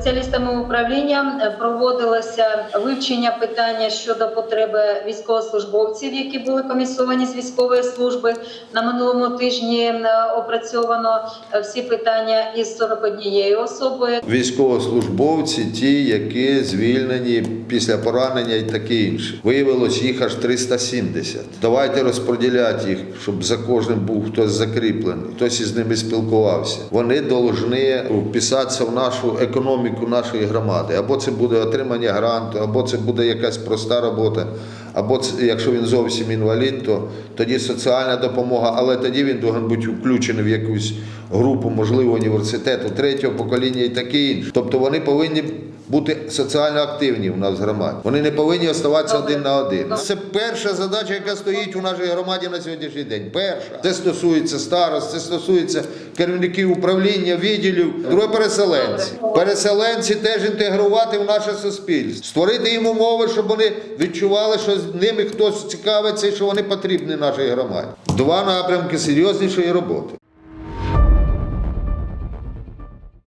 Спеціалістами управління е, проводилося вивчення питання щодо потреби військовослужбовців, які були комісовані з військової служби. На минулому тижні е, опрацьовано е, всі питання із 41 особою. Військовослужбовці, ті, які звільнені після поранення і таке інше. Виявилось їх аж 370. Давайте розподіляти їх, щоб за кожним був хтось закріплений, хтось із ними спілкувався. Вони повинні вписатися в нашу економіку нашої громади. Або це буде отримання гранту, або це буде якась проста робота. Або це, якщо він зовсім інвалід, то тоді соціальна допомога, але тоді він повинен бути включений в якусь групу, можливо, університету третього покоління і таке інше. Тобто вони повинні бути соціально активні в нас в громаді. Вони не повинні оставатися один на один. Це перша задача, яка стоїть у нашій громаді на сьогоднішній день. Перша це стосується старост, це стосується керівників управління, відділів, друге переселенці. Переселенці теж інтегрувати в наше суспільство, створити їм умови, щоб вони відчували, що з ними хтось цікавиться і що вони потрібні нашій громаді. Два напрямки серйознішої роботи.